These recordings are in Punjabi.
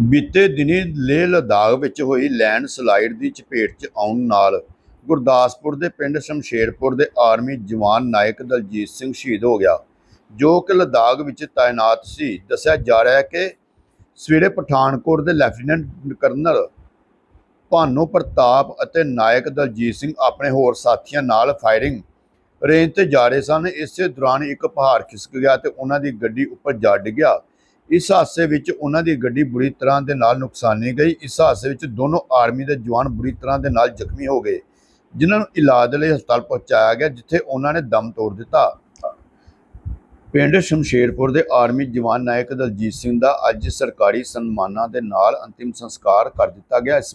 ਬੀਤੇ ਦਿਨੀ ਲੇਹ ਲਦਾਖ ਵਿੱਚ ਹੋਈ ਲੈਂਡ ਸਲਾਈਡ ਦੀ ਚਪੇਟ 'ਚ ਆਉਣ ਨਾਲ ਗੁਰਦਾਸਪੁਰ ਦੇ ਪਿੰਡ ਸ਼ਮਸ਼ੇਰਪੁਰ ਦੇ ਆਰਮੀ ਜਵਾਨ ਨਾਇਕ ਦਲਜੀਤ ਸਿੰਘ ਸ਼ਹੀਦ ਹੋ ਗਿਆ। ਜੋ ਕਿ ਲਦਾਖ ਵਿੱਚ ਤਾਇਨਾਤ ਸੀ, ਦੱਸਿਆ ਜਾ ਰਿਹਾ ਹੈ ਕਿ ਸਵੇਰੇ ਪਠਾਨਕੋਟ ਦੇ ਲੈਫਟੀਨੈਂਟ ਕਰਨਲ ਭਾਨੂ ਪ੍ਰਤਾਪ ਅਤੇ ਨਾਇਕ ਦਲਜੀਤ ਸਿੰਘ ਆਪਣੇ ਹੋਰ ਸਾਥੀਆਂ ਨਾਲ ਫਾਇਰਿੰਗ ਰੇਂਜ ਤੇ ਜਾ ਰਹੇ ਸਨ। ਇਸੇ ਦੌਰਾਨ ਇੱਕ ਪਹਾੜ ਖਿਸਕ ਗਿਆ ਤੇ ਉਹਨਾਂ ਦੀ ਗੱਡੀ ਉੱਪਰ ਜਾ ਡਿੱਗਿਆ। ਇਸ ਹਾਦਸੇ ਵਿੱਚ ਉਹਨਾਂ ਦੀ ਗੱਡੀ ਬੁਰੀ ਤਰ੍ਹਾਂ ਦੇ ਨਾਲ ਨੁਕਸਾਨੀ ਗਈ। ਇਸ ਹਾਦਸੇ ਵਿੱਚ ਦੋਨੋਂ ਆਰਮੀ ਦੇ ਜਵਾਨ ਬੁਰੀ ਤਰ੍ਹਾਂ ਦੇ ਨਾਲ ਜ਼ਖਮੀ ਹੋ ਗਏ, ਜਿਨ੍ਹਾਂ ਨੂੰ ਇਲਾਜ ਲਈ ਹਸਪਤਾਲ ਪਹੁੰਚਾਇਆ ਗਿਆ, ਜਿੱਥੇ ਉਹਨਾਂ ਨੇ ਦਮ ਤੋੜ ਦਿੱਤਾ। ਪਿੰਡ ਸ਼ਮਸ਼ੇਰਪੁਰ ਦੇ ਆਰਮੀ ਜਵਾਨ ਨਾਇਕ ਦਲਜੀਤ ਸਿੰਘ ਦਾ ਅੱਜ ਸਰਕਾਰੀ ਸਨਮਾਨਾਂ ਦੇ ਨਾਲ ਅੰਤਿਮ ਸੰਸਕਾਰ ਕਰ ਦਿੱਤਾ ਗਿਆ। ਇਸ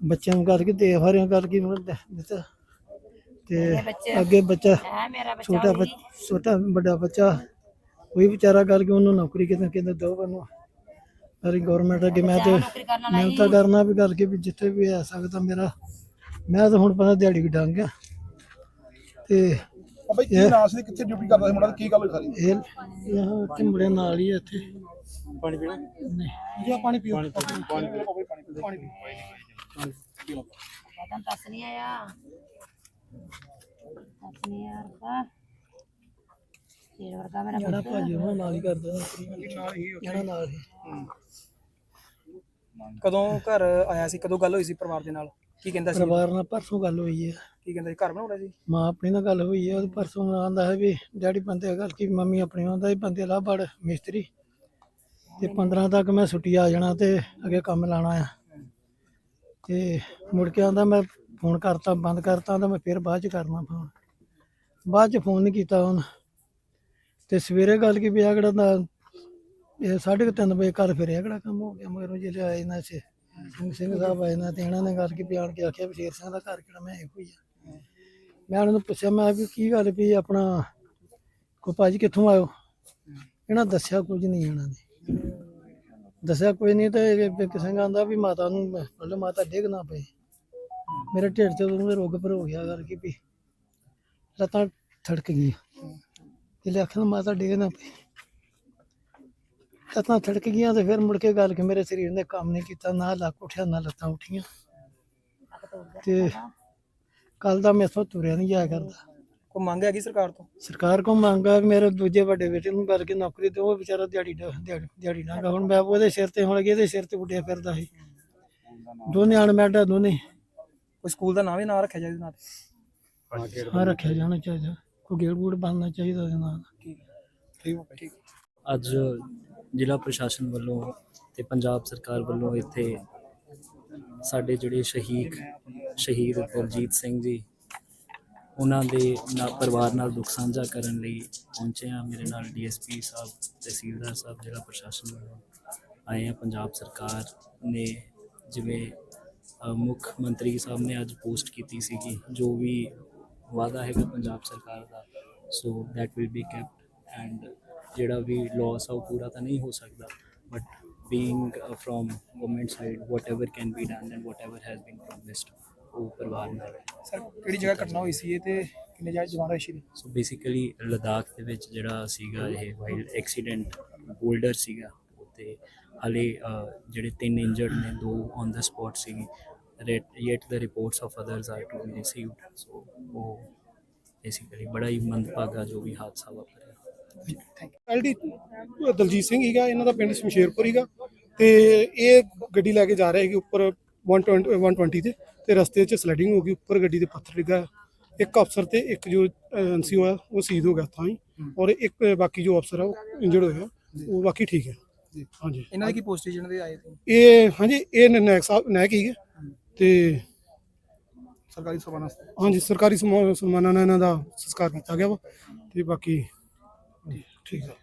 ਬੱਚਿਆਂ ਨੂੰ ਕਰਕੇ ਤੇ ਹਰਿਆਂ ਕਰਕੇ ਦਿੱਤਾ। ਤੇ ਅੱਗੇ ਬੱਚਾ ਹੈ ਮੇਰਾ ਬੱਚਾ ਛੋਟਾ ਬੱਚ- ਛੋਟਾ ਵੱਡਾ ਬੱਚਾ ਕੋਈ ਵਿਚਾਰਾ ਕਰਕੇ ਉਹਨੂੰ ਨੌਕਰੀ ਕਿਤੇ ਕਿਤੇ ਦੋ ਬੰਨੋ ਸਾਰੀ ਗਵਰਨਮੈਂਟ ਅੱਗੇ ਮੈਂ ਤੇ ਵਾਲਾ ਮਿਹਨਤ ਕਰਨਾ ਵੀ ਕਰਕੇ ਵੀ ਜਿੱਥੇ ਵੀ ਆ ਸਕਦਾ ਮੇਰਾ। ਮੈਂ ਤਾਂ ਹੁਣ ਪਤਾ ਦਿਹਾੜੀ ਵੀ ਡੰਗ ਆ ਤੇ ਜੀ ਕੀ ਨਾਂ ਸੀ? ਕਿੱਥੇ ਡਿਊਟੀ ਕਰਦਾ ਸੀ ਮੁੰਡਾ? ਤੇ ਕੀ ਗੱਲ ਹੋਈ ਸਾਰੀ? ਇਹ ਇਹ ਇੱਥੇ ਮੁੰਡੇ ਨਾਲ ਹੀ ਆ ਇੱਥੇ। ਪਾਣੀ ਪੀਣਾ? ਨਹੀਂ। ਜੀ ਪਾਣੀ ਪੀਓ ਪਾਣੀ ਪੀਓ। ਪਾਣੀ ਪੀਓ। ਵਰਗਾ ਮੇਰਾ ਜਿਹੜਾ ਭਾਜੀ ਨਾਲ ਹੀ ਕਰਦਾ ਜਿਹੜਾ ਨਾਲ ਹੀ ਕਦੋਂ ਘਰ ਆਇਆ ਸੀ ਕਦੋਂ ਗੱਲ ਹੋਈ ਸੀ ਪਰਿਵਾਰ ਦੇ ਨਾਲ ਕੀ ਕਹਿੰਦਾ ਸੀ ਪਰਿਵਾਰ ਨਾਲ ਪਰਸੋਂ ਗੱਲ ਹੋਈ ਹੈ ਕੀ ਕਹਿੰਦਾ ਸੀ ਘਰ ਬਣਾਉਣਾ ਸੀ ਮਾਂ ਆਪਣੀ ਨਾਲ ਗੱਲ ਹੋਈ ਹੈ ਉਹ ਪਰਸੋਂ ਆਂਦਾ ਹੈ ਵੀ ਡੈਡੀ ਬੰਦੇ ਗੱਲ ਕੀ ਮੰਮੀ ਆਪਣੀ ਆਂਦਾ ਵੀ ਬੰਦੇ ਲਾ ਬੜ ਮਿਸਤਰੀ ਤੇ 15 ਤੱਕ ਮੈਂ ਛੁੱਟੀ ਆ ਜਾਣਾ ਤੇ ਅੱਗੇ ਕੰਮ ਲਾਣਾ ਆ ਤੇ ਮੁੜ ਕੇ ਆਂਦਾ ਮੈਂ ਫੋਨ ਕਰਤਾ, ਬੰਦ ਕਰਤਾ ਤਾਂ ਮੈਂ ਫਿਰ ਬਾਅਦ ਚ ਕਰਨਾ ਫੋਨ। ਬਾਅਦ ਚ ਫੋਨ ਨਹੀਂ ਕੀਤਾ ਉਹਨ ਤੇ ਸਵੇਰੇ ਗੱਲ ਕੀ ਪਿਆ ਕਿਹੜਾ ਦਾ ਇਹ ਸਾਢੇ ਕੁ ਤਿੰਨ ਵਜੇ ਘਰ ਫਿਰਿਆ ਕਿਹੜਾ ਕੰਮ ਹੋ ਗਿਆ, ਮਗਰੋਂ ਜਿਹੜੇ ਆਏ ਨਾ ਚ। ਸਿੰਘ ਸਿੰਘ ਸਾਹਿਬ ਆਏ ਨਾ ਤੇ ਇਹਨਾਂ ਨੇ ਗੱਲ ਕੀ ਬਿਆਨ ਕੇ ਆਖਿਆ ਵੀ ਸ਼ੇਰ ਸਿੰਘ ਦਾ ਘਰ ਕਿਹੜਾ, ਮੈਂ ਇਹੋ ਹੀ ਆ। ਮੈਂ ਉਹਨਾਂ ਨੂੰ ਪੁੱਛਿਆ, ਮੈਂ ਵੀ ਕੀ ਗੱਲ ਵੀ ਆਪਣਾ ਕੋ ਭਾਜੀ ਕਿੱਥੋਂ ਆਇਓ? ਇਹਨਾਂ ਦੱਸਿਆ ਕੁਝ ਨਹੀਂ ਇਹਨਾਂ ਨੇ। ਦੱਸਿਆ ਕੋਈ ਨਹੀਂ ਤੇ ਕਿਸੇ ਆਂਦਾ ਵੀ ਮਾਤਾ ਨੂੰ ਮਤਲਬ ਮਾਤਾ ਡਿੱਗ ਨਾ ਪਏ। ਮੇਰੇ ਢਿੱਡ ਤੇ ਉਹਨੂੰ ਰੋਗ ਪਰ ਹੋ ਗਿਆ ਕਰਕੇ ਵੀ ਲੱਤਾਂ ਥੜਕ ਗਈਆਂ। ਤੇ ਲੱਖਾਂ ਮਾਤਾ ਡਿੱਗ ਨਾ ਪਈ ਲੱਤਾਂ ਥੜਕ ਗਈਆਂ ਤੇ ਫਿਰ ਮੁੜ ਕੇ ਗੱਲ ਕਿ ਮੇਰੇ ਸਰੀਰ ਨੇ ਕੰਮ ਨਹੀਂ ਕੀਤਾ ਨਾ ਲੱਕ ਉੱਠਿਆ ਨਾ ਲੱਤਾਂ ਉੱਠੀਆਂ। ਤੇ ਕੱਲ ਦਾ ਮੈਥੋਂ ਤੁਰਿਆ ਨਹੀਂ ਜਾਇਆ ਕਰਦਾ। ਕੋਈ ਮੰਗ ਹੈਗੀ ਸਰਕਾਰ ਤੋਂ? ਸਰਕਾਰ ਕੋ ਮੰਗਾ ਵੀ ਮੇਰੇ ਦੂਜੇ ਵੱਡੇ ਬੇਟੇ ਨੂੰ ਕਰਕੇ ਨੌਕਰੀ ਤੇ ਉਹ ਵਿਚਾਰਾ ਦਿਹਾੜੀ ਡਾ- ਦਿਹਾੜੀ ਦਿਹਾੜੀ ਨਾ ਹੁਣ ਮੈਂ ਉਹਦੇ ਸਿਰ ਤੇ ਹੁਣ ਇਹਦੇ ਸਿਰ ਤੇ ਉੱਡਿਆ ਫਿਰਦਾ ਸੀ ਦੋਨੇ ਅਣਮੈਡਾ ਦੋਨੇ। ਕੋਈ ਸਕੂਲ ਦਾ ਨਾਮ ਹੀ ਨਾਂ ਰੱਖਿਆ ਜਾਏ ਇਹਦੇ ਨਾਲ? ਹਾਂ ਰੱਖਿਆ ਜਾਣਾ ਚਾਹੀਦਾ। ਕੋਈ ਗੇੜ ਗੂੜ ਬਣਨਾ ਚਾਹੀਦਾ ਉਹਦੇ ਨਾਲ। ਠੀਕ ਹੋ। ਠੀਕ ਅੱਜ ਜ਼ਿਲ੍ਹਾ ਪ੍ਰਸ਼ਾਸਨ ਵੱਲੋਂ ਤੇ ਪੰਜਾਬ ਸਰਕਾਰ ਵੱਲੋਂ ਇੱਥੇ ਸਾਡੇ ਜਿਹੜੇ ਸ਼ਹੀਦ ਸ਼ਹੀਦ ਦਲਜੀਤ ਸਿੰਘ ਜੀ ਉਹਨਾਂ ਦੇ ਨਾਲ ਪਰਿਵਾਰ ਨਾਲ ਦੁੱਖ ਸਾਂਝਾ ਕਰਨ ਲਈ ਪਹੁੰਚੇ ਆ ਮੇਰੇ ਨਾਲ ਡੀਐਸਪੀ ਸਾਹਿਬ ਤਹਿਸੀਲਦਾਰ ਸਾਹਿਬ, ਜ਼ਿਲ੍ਹਾ ਪ੍ਰਸ਼ਾਸਨ ਵੱਲੋਂ ਆਏ ਆ ਪੰਜਾਬ ਸਰਕਾਰ ਨੇ ਜਿਵੇਂ ਮੁੱਖ ਮੰਤਰੀ ਸਾਹਿਬ ਨੇ ਅੱਜ ਪੋਸਟ ਕੀਤੀ ਸੀਗੀ, ਜੋ ਵੀ ਵਾਅਦਾ ਹੈਗਾ ਪੰਜਾਬ ਸਰਕਾਰ ਦਾ, so that will be kept and ਜਿਹੜਾ ਵੀ ਲਾਸ ਆ ਉਹ ਪੂਰਾ ਤਾਂ ਨਹੀਂ ਹੋ ਸਕਦਾ but being from government side whatever can be done and whatever has been promised ਉਹ ਪਰਿਵਾਰ ਨਾਲ ਹੈ ਸਰ ਕਿਹੜੀ ਜਗ੍ਹਾ ਘਟਨਾ ਹੋਈ ਸੀ ਇਹ ਤੇ ਕਿੰਨੇ ਜਾਇ ਜਵਾਨ ਹੋਏ ਸੀ? ਸੋ ਬੇਸਿਕਲੀ ਲਦਾਖ ਦੇ ਵਿੱਚ ਜਿਹੜਾ ਸੀਗਾ ਇਹ ਵਾਈਲਡ ਐਕਸੀਡੈਂਟ ਬੋਲਡਰ ਸੀਗਾ ਤੇ ਹਾਲੇ ਜਿਹੜੇ ਤਿੰਨ ਇੰਜਰਡ ਨੇ ਦੋ ਔਨ ਦਾ ਸਪੌਟ ਸੀ yet the reports of others are to be received. So ਉਹ ਬੇਸਿਕਲੀ ਬੜਾ ਹੀ ਮੰਦਭਾਗਾ ਜੋ ਵੀ ਹਾਦਸਾ ਵਾਪਰਿਆ। ਐਲਡੀ ਦਲਜੀਤ ਸਿੰਘ ਹੀਗਾ ਇਹਨਾਂ ਦਾ ਪਿੰਡ ਸ਼ਮਸ਼ੇਰਪੁਰ ਹੀਗਾ ਤੇ ਇਹ ਗੱਡੀ ਲੈ ਕੇ ਜਾ ਰਹੇ ਸੀਗੇ ਉੱਪਰ 120 120 ਤੇ। ਤੇ ਰਸਤੇ 'ਚ ਸਲਾਈਡਿੰਗ ਹੋ ਗਈ ਉੱਪਰ ਗੱਡੀ ਦੇ ਪੱਥਰ ਡਿੱਗਾ ਇੱਕ ਅਫਸਰ ਤੇ ਇੱਕ ਜੋ ਐਨਸੀ ਹੋਇਆ ਉਹ ਸ਼ਹੀਦ ਹੋ ਗਿਆ ਤਾਂ ਹੀ। ਔਰ ਇੱਕ ਬਾਕੀ ਜੋ ਅਫਸਰ ਆ ਉਹ ਇੰਜਰਡ ਹੋਇਆ। ਉਹ ਬਾਕੀ ਠੀਕ ਹੈ। ਹਾਂਜੀ। ਇਹਨਾਂ ਦੀ ਕੀ ਪੋਸਟ ਸੀ ਜਿਹਨਾਂ ਦੇ ਆਏ ਇਹ ਹਾਂਜੀ ਇਹ ਨਾਇਕ ਸਾਹਿਬ ਨਾਇਕ ਹੀਗੇ ਤੇ ਸਰਕਾਰੀ ਸਭਾ ਹਾਂਜੀ ਸਰਕਾਰੀ ਸਨਮਾਨਾਂ ਨਾਲ ਇਹਨਾਂ ਦਾ ਸੰਸਕਾਰ ਕੀਤਾ ਗਿਆ ਵਾ। ਤੇ ਬਾਕੀ ਠੀਕ ਹੈ।